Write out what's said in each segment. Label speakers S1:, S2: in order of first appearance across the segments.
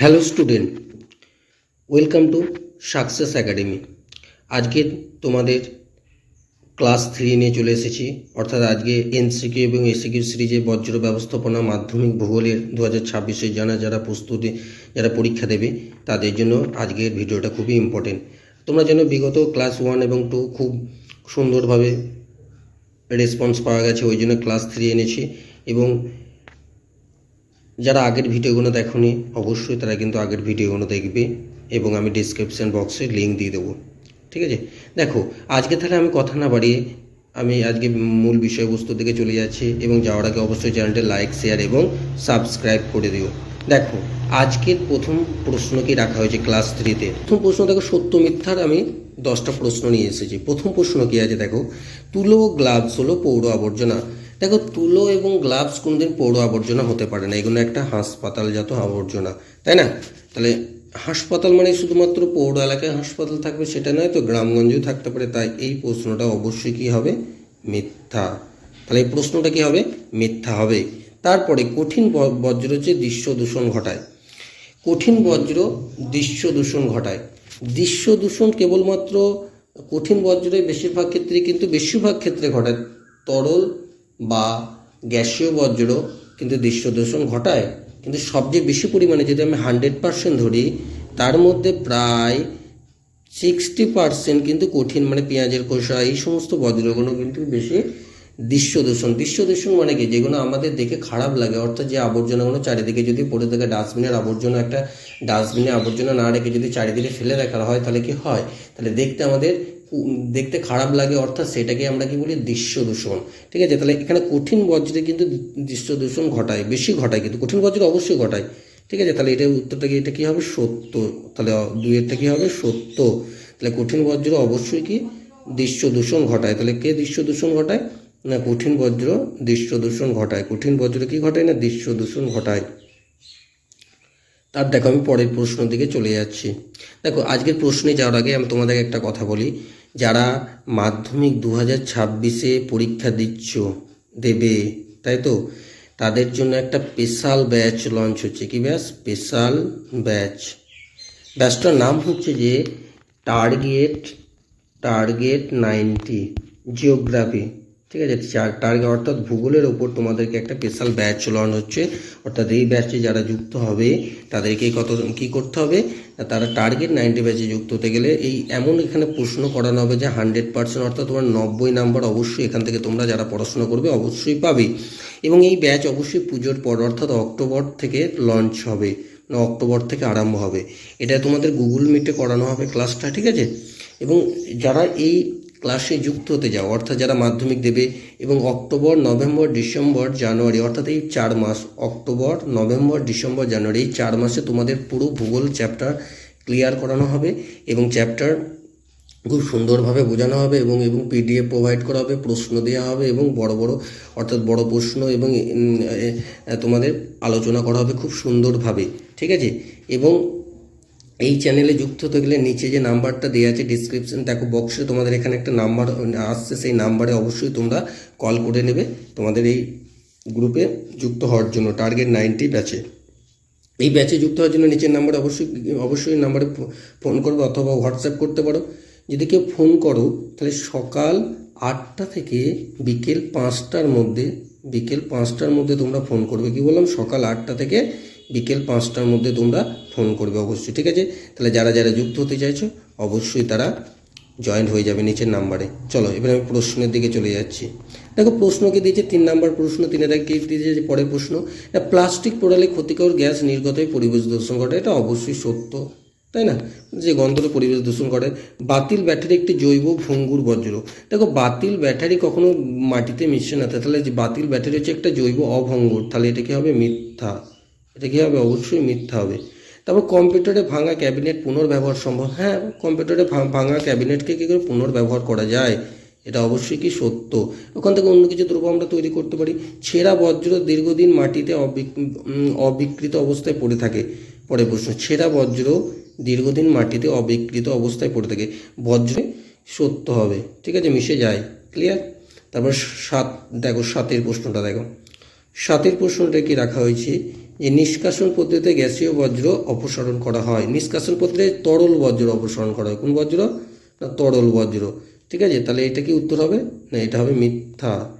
S1: Hello student, welcome to Success Academy. আজকে তোমাদের class three নিয়ে চলে এসেছি। অর্থাৎ আজকে এনসিকিউ এবং এসিকিউ সিরিজে বজ্র ব্যবস্থাপনা মাধ্যমিক ভূগোলের দু হাজার ছাব্বিশে জানা যারা প্রস্তুতি, যারা পরীক্ষা দেবে, তাদের জন্য আজকের ভিডিওটা খুবই ইম্পর্টেন্ট তোমরা যেন বিগত ক্লাস ওয়ান এবং টু খুব সুন্দরভাবে রেসপন্স পাওয়া গেছে, ওই জন্য ক্লাস থ্রি এনেছি এবং যারা আগের ভিডিওগুলো দেখোনি, অবশ্যই তারা কিন্তু আগের ভিডিওগুলো দেখবে এবং আমি ডিসক্রিপশন বক্সে লিঙ্ক দিয়ে দেবো। ঠিক আছে? দেখো, আজকে তাহলে আমি কথা না বাড়িয়ে আমি আজকে মূল বিষয়বস্তুর দিকে চলে যাচ্ছি এবং যাওয়ার আগে অবশ্যই চ্যানেলটি লাইক শেয়ার এবং সাবস্ক্রাইব করে দিও। দেখো, আজকের প্রথম প্রশ্ন কি রাখা হয়েছে ক্লাস থ্রিতে প্রথম প্রশ্ন দেখো, সত্য মিথ্যার আমি দশটা প্রশ্ন নিয়ে এসেছি। প্রথম প্রশ্ন কি আছে দেখো? তুলো গ্লাভস হলো পৌর আবর্জনা। দেখো, তুলো এবং গ্লাভস কোনোদিন পৌর আবর্জনা হতে পারে না। এগুলো একটা হাসপাতালজাত আবর্জনা, তাই না? তাহলে হাসপাতাল মানে শুধুমাত্র পৌর এলাকায় হাসপাতাল থাকবে সেটা নয়, তো গ্রামগঞ্জেও থাকতে পারে। তাই এই প্রশ্নটা অবশ্যই কি হবে? মিথ্যা। তাহলে এই প্রশ্নটা কি হবে? মিথ্যা হবে। তারপরে কঠিন বজ্র হচ্ছে দৃশ্য দূষণ ঘটায়, কঠিন বজ্র দৃশ্য দূষণ ঘটায়। দৃশ্য দূষণ কেবলমাত্র কঠিন বজ্রের বেশিরভাগ ক্ষেত্রে কিন্তু বেশিরভাগ ক্ষেত্রে ঘটায়। তরল বা গ্যাসীয় বজ্র কিন্তু দৃশ্য দূষণ ঘটায়। কিন্তু সবচেয়ে বেশি পরিমাণে যদি আমি হান্ড্রেড পার্সেন্ট ধরি, তার মধ্যে প্রায় সিক্সটি পার্সেন্ট কিন্তু কঠিন মানে পেঁয়াজের খোসা, এই সমস্ত বজ্রগুলো কিন্তু বেশি দৃশ্য দূষণ দৃশ্য দূষণ মানে কি? যেগুলো আমাদের দেখে খারাপ লাগে। অর্থাৎ যে আবর্জনাগুলো চারিদিকে যদি পড়ে থাকে, ডাস্টবিনের আবর্জনা, একটা ডাস্টবিনে আবর্জনা না রেখে যদি চারিদিকে ফেলে রাখা হয়, তাহলে কি হয়? তাহলে দেখতে আমাদের দেখতে খারাপ লাগে, অর্থাৎ সেটাকে আমরা কি বলি, দৃশ্য দূষণ। ঠিক আছে? তাহলে এখানে কঠিন বজ্রে কিন্তু দৃশ্য দূষণ ঘটায়, বেশি ঘটায় কিন্তু। কঠিন বজ্র অবশ্যই ঘটায়। ঠিক আছে? তাহলে এটা উত্তরটা কি, এটা কি হবে? সত্য। তাহলে দুইয়েরটা কি হবে? সত্য। তাহলে কঠিন বজ্র অবশ্যই কি? দৃশ্য দূষণ ঘটায়। তাহলে কে দৃশ্য দূষণ ঘটায়? না, কঠিন বজ্র দৃশ্য দূষণ ঘটায়। কঠিন বজ্র কি ঘটায় না, দৃশ্য দূষণ ঘটায়? তার দেখো, আমি পরের প্রশ্ন দিকে চলে যাচ্ছি। দেখো, আজকের প্রশ্নে যাওয়ার আগে আমি তোমাদের একটা কথা বলি। যারা মাধ্যমিক দু হাজার ছাব্বিশে পরীক্ষা দিচ্ছ, দেবে, তাই তো? তাদের জন্য একটা স্পেশাল ব্যাচ লঞ্চ হচ্ছে। কি ব্যাস? স্পেশাল ব্যাচ ব্যাচটার নাম হচ্ছে যে টার্গেট টার্গেট নাইনটি জিওগ্রাফি ঠিক আছে টার্গেট অর্থাৎ ভূগোলের ওপর তোমাদেরকে একটা স্পেশাল ব্যাচ লঞ্চ হচ্ছে। অর্থাৎ এই ব্যাচে যারা যুক্ত হবে, তাদেরকে কত, কি করতে হবে? তারা টার্গেট নাইনটি ব্যাচে যুক্ত হতে গেলে এই এমন এখানে প্রশ্ন করানো হবে যে হান্ড্রেড পার্সেন্ট অর্থাৎ তোমার নব্বই নাম্বার অবশ্যই এখান থেকে তোমরা যারা পড়াশোনা করবে অবশ্যই পাবে। এবং এই ব্যাচ অবশ্যই পুজোর পর অর্থাৎ অক্টোবর থেকে লঞ্চ হবে না অক্টোবর থেকে আরম্ভ হবে। এটা তোমাদের গুগল মিটে করানো হবে ক্লাসটা ঠিক আছে? এবং যারা এই ক্লাসে যুক্ত হতে যাও। অর্থাৎ যারা মাধ্যমিক দেবে এবং অক্টোবর, নভেম্বর, ডিসেম্বর, জানুয়ারি, অর্থাৎ এই চার মাস, অক্টোবর, নভেম্বর, ডিসেম্বর, জানুয়ারি, এই চার মাসে তোমাদের পুরো ভূগোল চ্যাপ্টার ক্লিয়ার করানো হবে এবং চ্যাপ্টার খুব সুন্দরভাবে বোঝানো হবে এবং এবং পিডিএফ প্রোভাইড করা হবে, প্রশ্ন দেওয়া হবে এবং বড় বড়, অর্থাৎ বড় প্রশ্ন এবং তোমাদের আলোচনা করা হবে খুব সুন্দরভাবে। ঠিক আছে? এবং এই চ্যানেলে যুক্ত হতে গেলে নিচে যে নাম্বারটা দেওয়া আছে ডিসক্রিপশন দেখো বক্সে তোমাদের এখানে একটা নাম্বার আসছে, সেই নাম্বারে অবশ্যই তোমরা কল করে নেবে। তোমাদের এই গ্রুপে যুক্ত হওয়ার জন্য টার্গেট নাইনটি ব্যাচে এই ব্যাচে যুক্ত হওয়ার জন্য নিচের নাম্বারে অবশ্যই অবশ্যই নাম্বারে ফোন করবে অথবা হোয়াটসঅ্যাপ করতে পারো। যদি কেউ ফোন করো, তাহলে সকাল আটটা থেকে বিকেল পাঁচটার মধ্যে, বিকেল পাঁচটার মধ্যে তোমরা ফোন করবে। কি বললাম? সকাল আটটা থেকে বিকেল পাঁচটার মধ্যে তোমরা ফোন করবে অবশ্যই, ঠিক আছে? তাহলে যারা যারা যুক্ত হতে চাইছো, অবশ্যই তারা জয়েন্ট হয়ে যাবে নিচের নাম্বারে চলো, এবার আমি প্রশ্নের দিকে চলে যাচ্ছি। দেখো প্রশ্নকে দিয়েছে? তিন নাম্বার প্রশ্ন, তিনের আগে দিয়েছে? যে পরের প্রশ্ন প্লাস্টিক পোড়ালে ক্ষতিকর গ্যাস নির্গত হয়ে পরিবেশ দূষণ ঘটে এটা অবশ্যই সত্য, তাই না? যে গন্ধটা পরিবেশ দূষণ করে বাতিল ব্যাটারি একটি জৈব ভঙ্গুর বজ্র দেখো, বাতিল ব্যাটারি কখনো মাটিতে মিশছে না, তাহলে যে বাতিল ব্যাটারি হচ্ছে একটা জৈব অভঙ্গুর। তাহলে এটা কি হবে? মিথ্যা। এটা কি হবে? অবশ্যই মিথ্যা হবে। তারপর কম্পিউটারে ভাঙা ক্যাবিনেট পুনর্ব্যবহার সম্ভব। হ্যাঁ কম্পিউটারে ভাঙা ক্যাবিনেটকে কী করে পুনর্ব্যবহার করা যায়? এটা অবশ্যই কি সত্য? ওখান থেকে অন্য কিছু দ্রব্য আমরা তৈরি করতে পারি। ছেঁড়া বজ্র দীর্ঘদিন মাটিতে অবিক- অবিকৃত অবস্থায় পড়ে থাকে। পরে প্রশ্ন, ছেঁড়া বজ্র দীর্ঘদিন মাটিতে অবিকৃত অবস্থায় পড়ে থাকে। বজ্রে সত্য হবে। ঠিক আছে, মিশে যায়। ক্লিয়ার তারপর সাত, দেখো, সাতের প্রশ্নটা দেখো। সাতের প্রশ্নটা কি রাখা হয়েছে? যে নিষ্কাশন পদ্ধতিতে গ্যাসীয় বজ্র অপসারণ করা হয়। নিষ্কাশন পদ্ধতিতে তরল বজ্র অপসারণ করা হয়। কোন বজ্র? না, তরল বজ্র। ঠিক আছে? তাহলে এটা কি উত্তর হবে? না, এটা হবে মিথ্যা।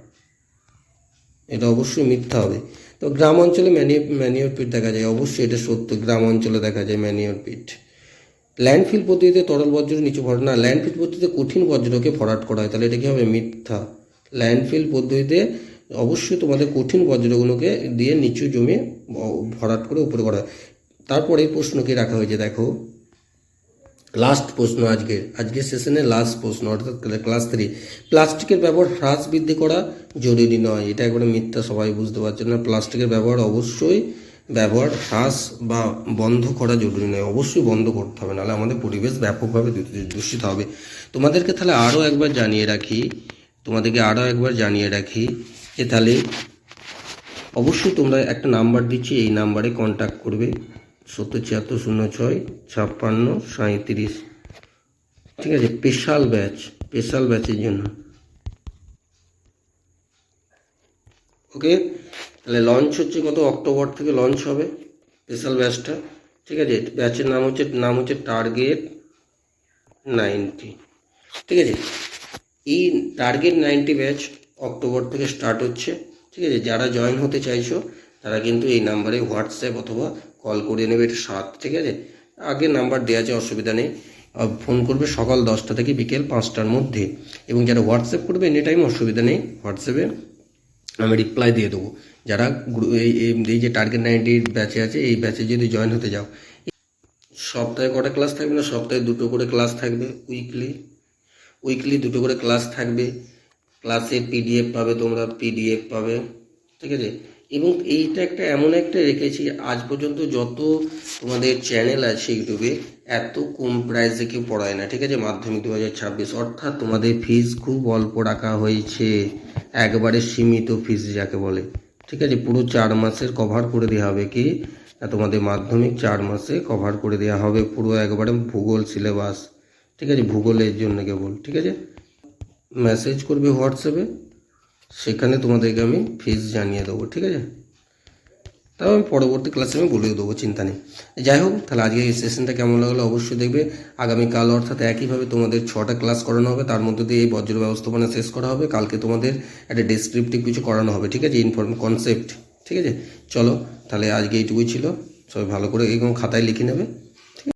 S1: এটা অবশ্যই মিথ্যা হবে। তো গ্রাম অঞ্চলে ম্যানি, ম্যানিওর পিট দেখা যায়। অবশ্যই এটা সত্য। গ্রাম অঞ্চলে দেখা যায় ম্যানিওর পিট। ল্যান্ডফিল পদ্ধতিতে তরল বজ্র নিচু ভরাট। না, ল্যান্ডফিল পদ্ধতিতে কঠিন বজ্রকে ভরাট করা হয়। তাহলে এটা কি হবে? মিথ্যা। ল্যান্ডফিল পদ্ধতিতে অবশ্যই তোমাদের কঠিন বজ্রগুলোকে দিয়ে নিচু জমি ভরাট করে উপরে করা। তারপরে এই প্রশ্নকে রাখা হয়েছে, দেখো। লাস্ট প্রশ্ন আজকের। আজকের সেশনে লাস্ট প্রশ্ন, অর্থাৎ ক্লাস থ্রি প্লাস্টিকের ব্যবহার হ্রাস বৃদ্ধি করা জরুরি নয়। এটা একবারে মিথ্যা, সবাই বুঝতে পারছেন না। প্লাস্টিকের ব্যবহার অবশ্যই ব্যবহার হ্রাস বা বন্ধ করা জরুরি নয়। অবশ্যই বন্ধ করতে হবে, নাহলে আমাদের পরিবেশ ব্যাপকভাবে দূষিত হবে। তোমাদেরকে তাহলে আরও একবার জানিয়ে রাখি, তোমাদেরকে আরও একবার জানিয়ে রাখি যে তাহলে অবশ্যই তোমরা একটা নাম্বার দিচ্ছি, এই নাম্বারে কন্ট্যাক্ট করবে। সত্তর ছিয়াত্তর শূন্য ছয় ছাপ্পান্ন সাঁত্রিশ ঠিক আছে স্পেশাল ব্যাচ স্পেশাল ব্যাচের জন্য। ওকে তাহলে লঞ্চ হচ্ছে কত? অক্টোবর থেকে লঞ্চ হবে স্পেশাল ব্যাচটা ঠিক আছে ব্যাচের নাম হচ্ছে নাম হচ্ছে টার্গেট নাইনটি ঠিক আছে, এই টার্গেট নাইনটি ব্যাচ অক্টোবর থেকে স্টার্ট হচ্ছে, ঠিক আছে? যারা জয়েন হতে চাইছো, তারা কিন্তু এই নাম্বারে হোয়াটসঅ্যাপ অথবা কল করে নেবে, এটা সাত, ঠিক আছে? আগের নাম্বার দেওয়া আছে, অসুবিধা নেই। ফোন করবে সকাল দশটা থেকে বিকেল পাঁচটার মধ্যে। এবং যারা হোয়াটসঅ্যাপ করবে এনি টাইম অসুবিধা নেই হোয়াটসঅ্যাপে আমি রিপ্লাই দিয়ে দেবো। যারা এই যে টার্গেট নাইনটি ব্যাচে আছে, এই ব্যাচে যদি জয়েন হতে যাও। সপ্তাহে কটা ক্লাস থাকবে না? সপ্তাহে দুটো করে ক্লাস থাকবে উইকলি উইকলি দুটো করে ক্লাস থাকবে। ক্লাসে পিডিএফ পাবে, তোমরা পিডিএফ পাবে, ঠিক আছে? এবং এইটা একটা এমন একটা রেখেছি, আজ পর্যন্ত যত তোমাদের চ্যানেল আছে ইউটিউবে এত কম প্রাইসে কেউ পড়ায় না, ঠিক আছে? মাধ্যমিক দু হাজার ছাব্বিশ, অর্থাৎ তোমাদের ফিস খুব অল্প রাখা হয়েছে, একবারে সীমিত ফিস যাকে বলে, ঠিক আছে? পুরো চার মাসের কভার করে দেওয়া হবে কি? তোমাদের মাধ্যমিক চার মাসে কভার করে দেওয়া হবে পুরো একবারে ভূগোল সিলেবাস ঠিক আছে? ভূগোলের জন্য কেবল, ঠিক আছে? মেসেজ করবে হোয়াটসঅ্যাপে সেখানে তোমাদেরকে আমি ফিস জানিয়ে দেবো, ঠিক আছে? তাও আমি পরবর্তী ক্লাসে আমি বলে দেবো, চিন্তা নেই। যাই হোক, তাহলে আজকে এই সেশনটা কেমন লাগল অবশ্যই দেখবে। আগামীকাল অর্থাৎ একইভাবে তোমাদের ছটা ক্লাস করানো হবে, তার মধ্যে দিয়ে এই বজ্র ব্যবস্থাপনা শেষ করা হবে। কালকে তোমাদের একটা ডেসক্রিপটিভ কিছু করানো হবে, ঠিক আছে? ইনফর্ম কনসেপ্ট ঠিক আছে? চলো, তাহলে আজকে এইটুকুই ছিল। সবাই ভালো করে এরকম খাতায় লিখে নেবে।